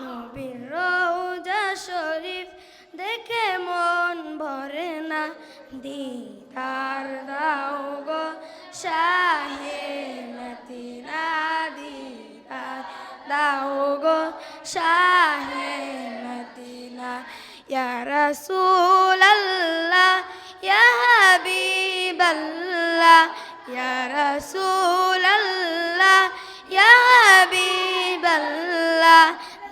নবীর রওজা শরীফ দেখে মন ভরে না। দিদার দাও গো শাহে মদিনা, দিদার দাও গো শাহে মদিনা। ইয়া রাসূলাল্লাহ, ইয়া হাবিবাল্লাহ, ইয়া রাসূলাল্লাহ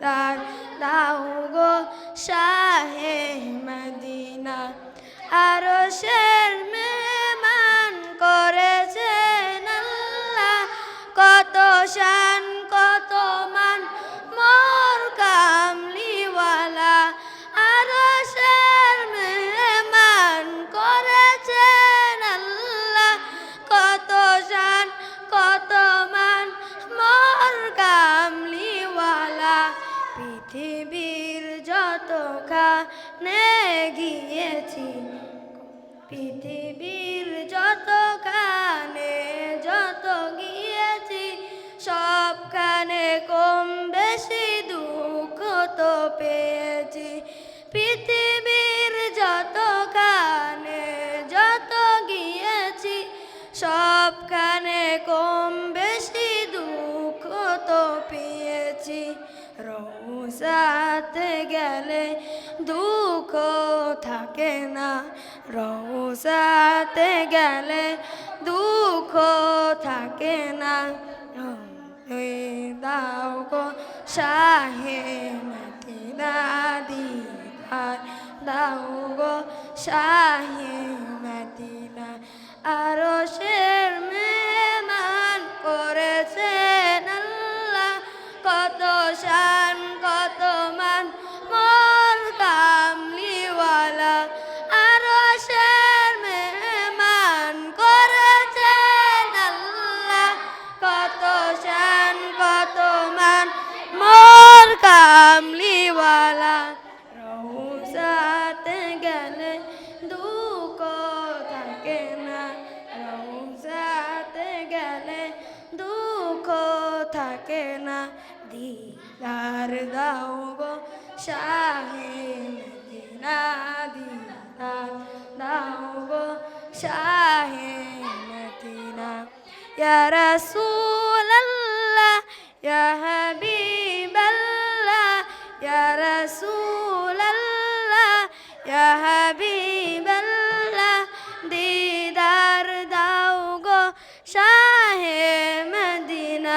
দিদার দাও গো শাহে মদিনা। আরও শের মেমান করেছেন আল্লাহ কত শান পৃথিবীর যত কানে যত গিয়েছি সবখানে কম বেশি দুঃখ তো পেয়েছি। পৃথিবীর যত কানে যত গিয়েছি সবখানে কম বেশি দুঃখ তো পেয়েছি। রৌসাতে গেলে দুঃখ থাকে না রৌসাতে গেলে দুঃখ থাকে না। দাও গো শাহে দাদি আর দাও গো শাহে না আরও শের দুঃখ থাকে না রৌসাতে গেলে দুঃখ থাকে না দিদার দাও গো শাহে মদিনা দিদার দাও গো শাহে মদিনা ইয়া রাসূলাল্লাহ ইয়া হাবিবাল্লাহ ইয়া রাসূলাল্লাহ ইয়া হাবিবাল্লাহ